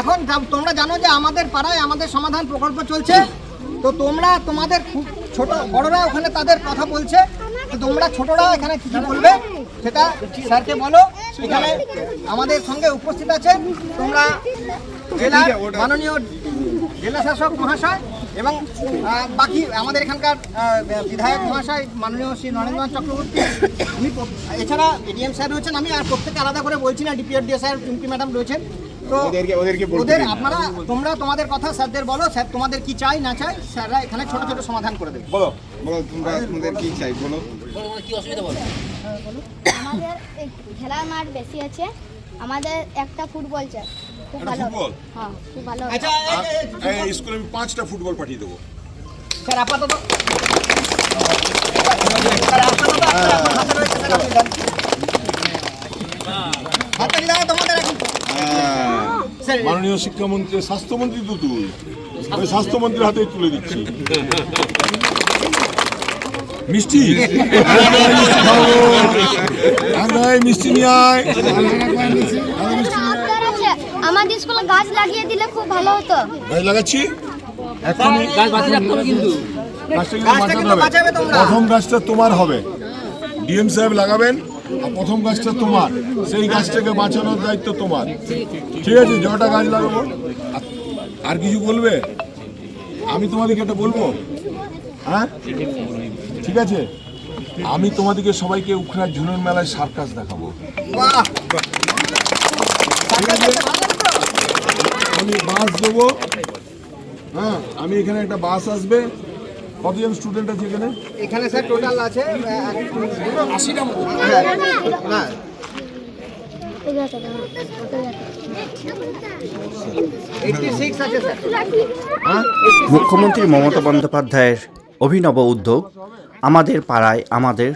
এখন তোমরা জানো যে আমাদের পাড়ায় আমাদের সমাধান প্রকল্প চলছে। তো তোমরা, তোমাদের খুব ছোট, বড়রা ওখানে তাদের কথা বলছে। তোমরা ছোটরা এখানে কিছু বলবে সেটা স্যারকে বলো। এখানে আমাদের সঙ্গে উপস্থিত আছেন তোমরা জেলার মাননীয় জেলা শাসক মহাশয় এবং বাকি আমাদের এখানকার বিধায়ক মহাশয় মাননীয় শ্রী নরেন্দ্রনাথ চক্রবর্তী। এছাড়া এডিএম স্যার রয়েছেন। আমি আর প্রত্যেকে আলাদা করে বলছি না। ডিপিআরডিও স্যার চুমকি ম্যাডাম রয়েছেন। তো ওদের আপনারা তোমরা তোমাদের কথা স্যারদের বলো স্যার তোমাদের কি চাই না চাই স্যাররা এখানে ছোট ছোট সমাধান করে দেবে। বলো বলো তোমরা তোমাদের কি চাই বলো। আমাদের খেলার মাঠ বেশি আছে। আমাদের একটা ফুটবল চাই। খুব ভালো হ্যাঁ খুব ভালো আচ্ছা স্কুলে আমি পাঁচটা ফুটবল পাঠিয়ে দেবো। স্যার আপাতত স্যার আপাতত আপনারা হাতে রয়েছে, স্যার, আপনি যান। হাততালি দাও তোমাদের এখন। মাননীয় শিক্ষামন্ত্রী স্বাস্থ্যমন্ত্রী তো তুই। আমি স্বাস্থ্যমন্ত্রীর হাতে তুলে দিচ্ছি। মিষ্টি? মিষ্টি নিয়ে আয়। আমাদের স্কুলে গাছ লাগিয়ে দিলে খুব ভালো হতো। গাছ লাগাচ্ছি? এখনই কিন্তু। কিন্তু হবে। বাঁচাবে তোমরা। প্রথম গাছটা তোমার হবে। ডিএম সাহেব লাগাবেন। প্রথম গাছটা তোমার। সেই গাছটাকে বাঁচানোর দায়িত্ব তোমার। ঠিক আছে যটা গাছ লাগাবো। আর- কিছু বলবে? আমি তোমাদেরকে একটা বলব? হ্যাঁ? ঠিক আছে। আমি তোমাদেরকে সবাইকে উখড়ার ঝুনুর মেলায় সার্কাস দেখাবো। ঠিক আছে? আমি বাস দেবো। হ্যাঁ আমি এখানে একটা বাস আসবে। কতজন স্টুডেন্ট আছে এখানে? এখানে স্যার টোটাল আছে আশিটা মতো। না। স্যার মুখ্যমন্ত্রী মমতা বন্দ্যোপাধ্যায়ের অভিনব উদ্যোগ আমাদের পাড়ায় আমাদের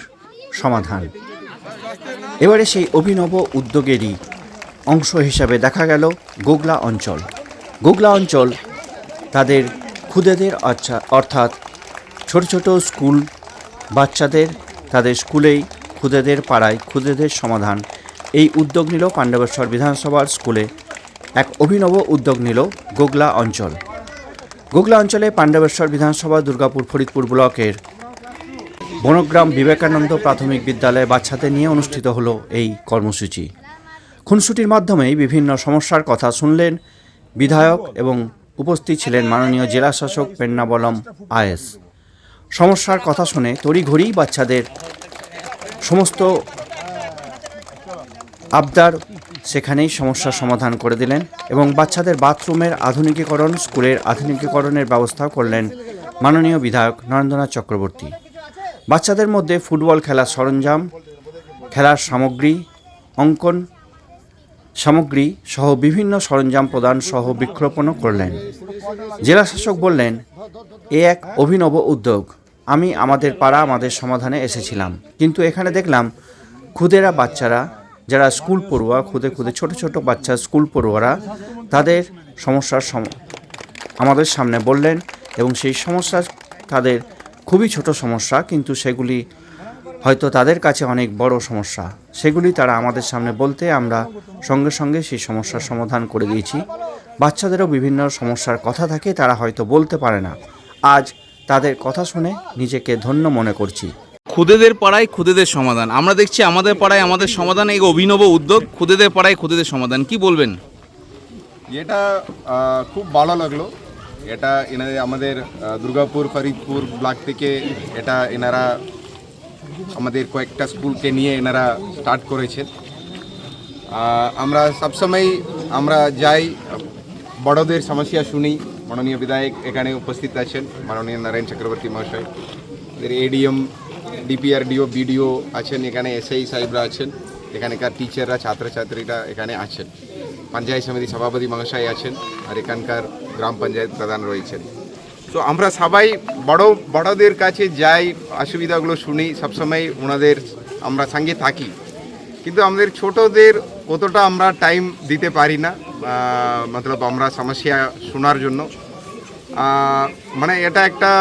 সমাধান। এবারে সেই অভিনব উদ্যোগেরই অংশ হিসাবে দেখা গেল গোগলা অঞ্চল। গোগলা অঞ্চল তাদের খুদেদের অর্চা- অর্থাৎ ছোট ছোট স্কুল বাচ্চাদের তাদের স্কুলেই খুদেদের পাড়ায় খুদেদের সমাধান। এই উদ্যোগ নিল পাণ্ডবেশ্বর বিধানসভার স্কুলে। এক অভিনব উদ্যোগ নিল গোগলা অঞ্চল। গোগলা অঞ্চলে পাণ্ডবেশ্বর বিধানসভা দুর্গাপুর ফরিদপুর ব্লকের বনগ্রাম বিবেকানন্দ প্রাথমিক বিদ্যালয়ে বাচ্চাদের নিয়ে অনুষ্ঠিত হলো এই কর্মসূচি। খুনসুটির মাধ্যমেই বিভিন্ন সমস্যার কথা শুনলেন বিধায়ক এবং উপস্থিত ছিলেন মাননীয় জেলা শাসক পেন্নাবলম আয়েস সমস্যার কথা শুনে তড়িঘড়ি বাচ্চাদের সমস্ত আবদার সেখানেই সমস্যার সমাধান করে দিলেন এবং বাচ্চাদের বাথরুমের আধুনিকীকরণ, স্কুলের আধুনিকীকরণের ব্যবস্থাও করলেন মাননীয় বিধায়ক নরেন্দ্রনাথ চক্রবর্তী। বাচ্চাদের মধ্যে ফুটবল খেলার সরঞ্জাম, খেলার সামগ্রী, অঙ্কন সামগ্রী সহ বিভিন্ন সরঞ্জাম প্রদান সহ বৃক্ষরোপণও করলেন। জেলা শাসক বললেন, এ এক অভিনব উদ্যোগ। আমি আমাদের পাড়া আমাদের সমাধানে এসেছিলাম। কিন্তু এখানে দেখলাম খুদেরা বাচ্চারা, যারা স্কুল পড়ুয়া, খুদে খুদে ছোট ছোট বাচ্চা স্কুল পড়ুয়ারা, তাদের সমস্যার সম আমাদের সামনে বললেন, এবং সেই সমস্যা তাদের খুবই ছোট সমস্যা, কিন্তু সেগুলি হয়তো তাদের কাছে অনেক বড় সমস্যা। সেগুলি তারা আমাদের সামনে বলতে আমরা সঙ্গে সঙ্গে সেই সমস্যার সমাধান করে দিয়েছি। বাচ্চাদেরও বিভিন্ন সমস্যার কথা থাকে তারা হয়তো বলতে পারে না। আজ তাদের কথা শুনে নিজেকে ধন্য মনে করছি। খুদেদের পাড়ায় খুদেদের সমাধান। আমরা দেখছি আমাদের পাড়ায় আমাদের সমাধান এই অভিনব উদ্যোগ খুদেদের পাড়ায় খুদেদের সমাধান। কি বলবেন? এটা খুব ভালো লাগল। এটা এনাদের আমাদের দুর্গাপুর ফরিদপুর ব্লক থেকে এটা এনারা আমাদের কয়েকটা স্কুলকে নিয়ে এনারা স্টার্ট করেছেন আমরা সবসময় আমরা যাই, বড়দের সমস্যা শুনি। মাননীয় বিধায়ক এখানে উপস্থিত আছেন, মাননীয় নারায়ণ চক্রবর্তী মহাশয়। এডিএম ডিপিআরডিও বিডিও আছেন, এখানে এসআই সাহেবরা আছেন, এখানকার টিচাররা ছাত্রছাত্রীরা এখানে আছেন। পঞ্চায়েত সমিতি সভাপতি মহাশয় আছেন, আর এখানকার গ্রাম পঞ্চায়েত প্রধান রয়েছেন। তো আমরা সবাই বড়, বড়দের কাছে যাই, অসুবিধাগুলো শুনি, সবসময় ওনাদের আমরা সঙ্গে থাকি। কিন্তু আমাদের ছোটদের অতটা আমরা টাইম দিতে পারি না মতলব আমরা সমস্যা শোনার জন্য। মানে এটা একটা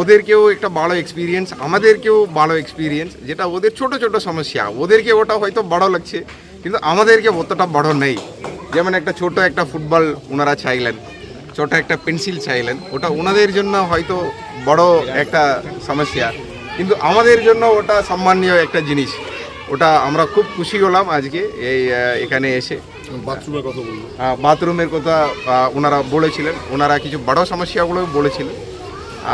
ওদেরকেও একটা ভালো এক্সপিরিয়েন্স আমাদেরকেও ভালো এক্সপিরিয়েন্স যেটা ওদের ছোট ছোট সমস্যা। ওদেরকে ওটা হয়তো বড় লাগছে, কিন্তু আমাদেরকে অতটা বড় নেই। যেমন একটা ছোট একটা ফুটবল ওনারা চাইলেন। ছোট একটা পেন্সিল চাইলেন ওটা ওনাদের জন্য হয়তো বড় একটা সমস্যা। কিন্তু আমাদের জন্য ওটা সম্মানীয় একটা জিনিস। ওটা আমরা খুব খুশি হলাম আজকে এই এখানে এসে। বাথরুমের কথা বলব বাথরুমের কথা ওনারা বলেছিলেন। ওনারা কিছু বড় সমস্যাগুলো বলেছিলেন।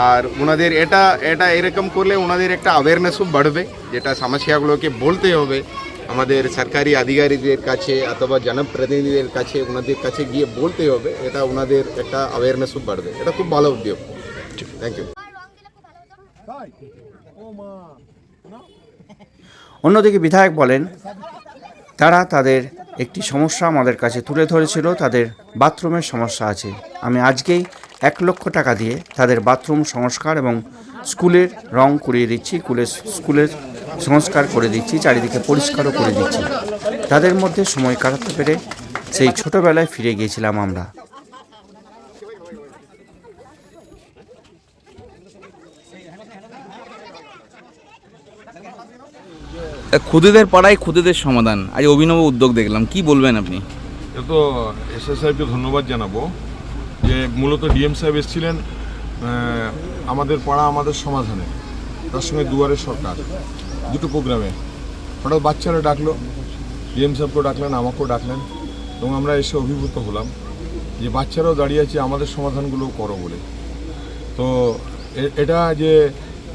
আর ওনাদের এটা এটা এরকম করলে ওনাদের একটা অ্যাওয়ারনেসও বাড়বে যেটা সমস্যাগুলোকে বলতে হবে। আমাদের সরকারি আধিকারিকদের কাছে অথবা জনপ্রতিনিধিদের কাছে, ওনাদের কাছে গিয়ে বলতে হবে, এটা ওনাদের একটা অ্যাওয়ারনেসও বাড়বে। এটা খুব ভালো উদ্যোগ। থ্যাংক ইউ অন্যদিকে বিধায়ক বলেন, তারা তাদের একটি সমস্যা আমাদের কাছে তুলে ধরেছিল, তাদের বাথরুমের সমস্যা আছে। আমি আজকেই এক লক্ষ টাকা দিয়ে তাদের বাথরুম সংস্কার এবং স্কুলের রং করিয়ে দিচ্ছি, স্কুলের স্কুলের সংস্কার করে দিচ্ছি চারিদিকে পরিষ্কারও করে দিচ্ছি। তাদের মধ্যে সময় কাটাতে পেরে সেই ছোটবেলায় ফিরে গিয়েছিলাম আমরা। খুদেদের পাড়ায় খুদেদের সমাধান। আজ অভিনব উদ্যোগ দেখলাম। কি বলবেন আপনি? এ তো এস এস সাহেবকে ধন্যবাদ জানাব যে মূলত ডিএম সাহেব এসেছিলেন আহ, আমাদের পাড়া আমাদের সমাধানে তার সঙ্গে দুয়ারে সরকার। দুটো প্রোগ্রামে। হঠাৎ বাচ্চারা ডাকলো, ডিএম সাহেবকেও ডাকলেন, আমাকেও ডাকলেন, এবং আমরা এসে অভিভূত হলাম যে বাচ্চারাও দাঁড়িয়ে আছে, আমাদের সমাধানগুলো করো বলে। তো এটা যে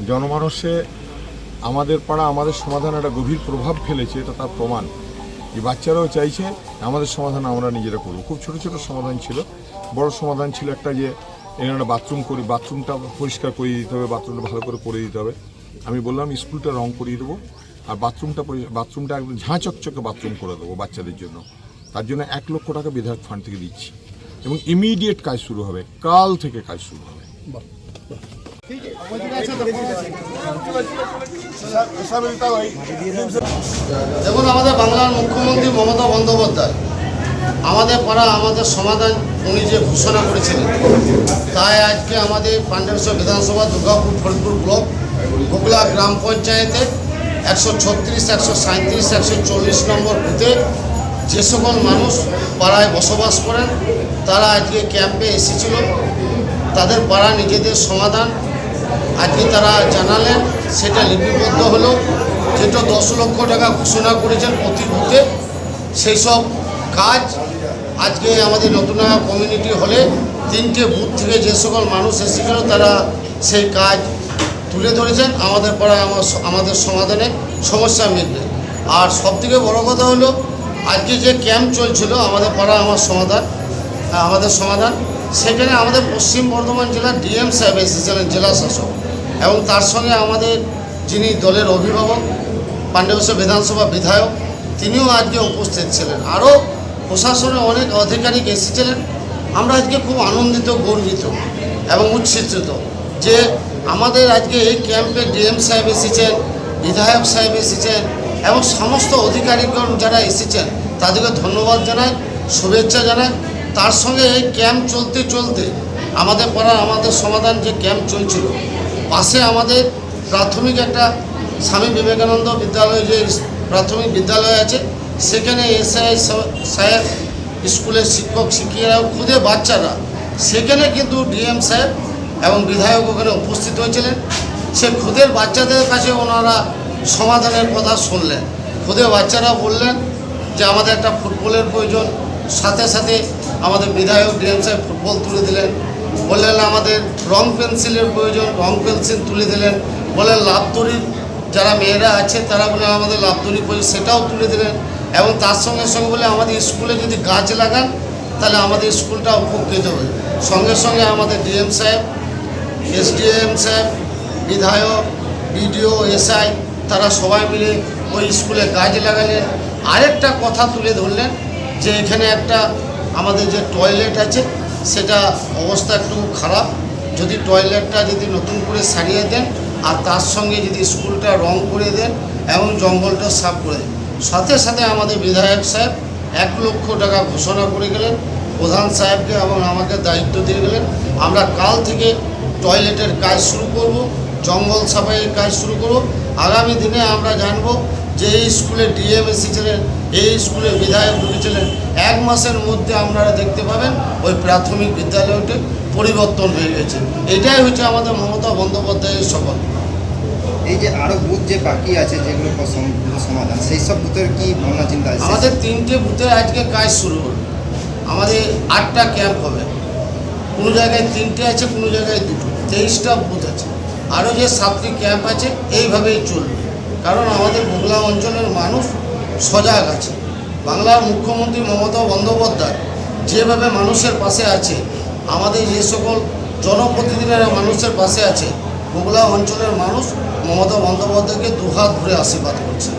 জনমানসে আমাদের পাড়া, আমাদের সমাধান একটা গভীর প্রভাব ফেলেছে, এটা তার প্রমাণ। যে বাচ্চারাও চাইছে, আমাদের সমাধান আমরা নিজেরা করব। খুব ছোট ছোট সমাধান ছিল, বড় সমাধান ছিল একটা যে এখানে একটা বাথরুম করি, বাথরুমটা পরিষ্কার করে দিতে হবে, বাথরুমটা ভালো করে করে দিতে হবে। আমি বললাম, স্কুলটা রং করিয়ে দেবো আর বাথরুমটা বাথরুমটা একদম ঝাঁ চকচকে বাথরুম করে দেবো বাচ্চাদের জন্য। তার জন্য এক লক্ষ টাকা বিধায়ক ফান্ড থেকে দিচ্ছি এবং ইমিডিয়েট কাজ শুরু হবে, কাল থেকে কাজ শুরু হবে। দেখুন, আমাদের বাংলার মুখ্যমন্ত্রী মমতা বন্দ্যোপাধ্যায়, আমাদের পাড়া, আমাদের সমাধান উনি যে ঘোষণা করেছিলেন, তাই আজকে আমাদের পাণ্ডবেশ্বর বিধানসভা দুর্গাপুর ফরিদপুর ব্লক গোগলা গ্রাম পঞ্চায়েতে একশো ছত্রিশ, একশো সাঁত্রিশ একশো চল্লিশ নম্বর বুথে যে সকল মানুষ পাড়ায় বসবাস করেন, তারা আজকে ক্যাম্পে এসেছিল। তাদের পাড়া নিজেদের সমাধান আজকে তারা জানালেন, সেটা লিপিবদ্ধ হলো। যেটা দশ লক্ষ টাকা ঘোষণা করেছেন প্রতি বুথে, সেই সব কাজ আজকে আমাদের নতুন কমিউনিটি হলে তিনটে বুথ থেকে যে সকল মানুষ এসেছিল, তারা সেই কাজ তুলে ধরেছেন আমাদের পাড়ায় আমার আমাদের সমাধানে সমস্যা মিটবে। আর সবথেকে বড় কথা হলো, আজকে যে ক্যাম্প চলছিল আমাদের পাড়া, আমার সমাধান আমাদের সমাধান, সেখানে আমাদের পশ্চিম বর্ধমান জেলার ডিএম সাহেব এসেছিলেন জেলা শাসক এবং তার সঙ্গে আমাদের যিনি দলের অভিভাবক পাণ্ডবেশ্বর বিধানসভা বিধায়ক, তিনিও আজকে উপস্থিত ছিলেন। আরও প্রশাসনের অনেক আধিকারিক এসেছিলেন। আমরা আজকে খুব আনন্দিত, গর্বিত এবং উচ্ছ্বসিত যে আমাদের আজকে এই ক্যাম্পে ডিএম সাহেব এসেছেন, বিধায়ক সাহেব এসেছেন এবং সমস্ত অধিকারীগণ যারা এসেছেন, তাদেরকে ধন্যবাদ জানাই, শুভেচ্ছা জানাই। তার সঙ্গে এই ক্যাম্প চলতে চলতে আমাদের পাড়ার আমাদের সমাধান যে ক্যাম্প চলছিল, পাশে আমাদের প্রাথমিক একটা স্বামী বিবেকানন্দ বিদ্যালয় যে প্রাথমিক বিদ্যালয় আছে, সেখানে এসআই সাহেব স্কুলের শিক্ষক, শিক্ষিকারাও, খুদে বাচ্চারা, সেখানে কিন্তু ডিএম সাহেব এবং বিধায়ক ওখানে উপস্থিত হয়েছিলেন। সে খুদের বাচ্চাদের কাছে ওনারা সমাধানের কথা শুনলেন। খুদে বাচ্চারা বললেন যে, আমাদের একটা ফুটবলের প্রয়োজন। সাথে সাথে আমাদের বিধায়ক ডিএম সাহেব ফুটবল তুলে দিলেন। বললেন, আমাদের রং পেন্সিলের প্রয়োজন। রং পেন্সিল তুলে দিলেন। বললেন লাভদড়ির যারা মেয়েরা আছে, তারা বলে আমাদের লাভদড়ি প্রয়োজন। সেটাও তুলে দিলেন এবং তার সঙ্গে সঙ্গে বলে আমাদের স্কুলে যদি গাছ লাগান, তাহলে আমাদের স্কুলটা উপকৃত হবে। সঙ্গে সঙ্গে আমাদের ডিএম সাহেব এসডিএম সাহেব বিধায়ক, বিডিও, এসআই, তারা সবাই মিলে ওই স্কুলে গাছ লাগালেন আরেকটা কথা তুলে ধরলেন যে এখানে একটা আমাদের যে টয়লেট আছে, সেটা অবস্থা একটু খারাপ। যদি টয়লেটটা যদি নতুন করে সারিয়ে দেন আর তার সঙ্গে যদি স্কুলটা রং করে দেন, এবং জঙ্গলটা সাফ করে দেন। সাথে সাথে আমাদের বিধায়ক সাহেব এক লক্ষ টাকা ঘোষণা করে গেলেন, প্রধান সাহেবকে এবং আমাকে দায়িত্ব দিয়ে গেলেন। আমরা কাল থেকে টয়লেটের কাজ শুরু করব জঙ্গল সাফাইয়ের কাজ শুরু করব। আগামী দিনে আমরা জানব যে এই স্কুলে ডিএম এসেছিলেন এই স্কুলে বিধায়ক ঢুকেছিলেন এক মাসের মধ্যে আপনারা দেখতে পাবেন ওই প্রাথমিক বিদ্যালয়টি পরিবর্তন হয়ে গেছে। এটাই হচ্ছে আমাদের মমতা বন্দ্যোপাধ্যায়ের সফল এই যে আরও বুথ যে বাকি আছে যেগুলো সমাধান সেই সব বুথের কি ভাবনা চিন্তা আছে? আমাদের তিনটে বুথে আজকে কাজ শুরু হলো। আমাদের আটটা ক্যাম্প হবে। কোনো জায়গায় তিনটে আছে কোনো জায়গায় দুটো। তেইশটা বুথ আছে। আরও যে সাতটি ক্যাম্প আছে, এইভাবেই চলবে। কারণ আমাদের মোগলা অঞ্চলের মানুষ সজাগ আছে। বাংলার মুখ্যমন্ত্রী মমতা বন্দ্যোপাধ্যায় যেভাবে মানুষের পাশে আছে, আমাদের যে সকল জনপ্রতিনিধিরা মানুষের পাশে আছে, মোগলা অঞ্চলের মানুষ মমতা বন্দ্যোপাধ্যায়কে দুহাত ধরে আশীর্বাদ করছে।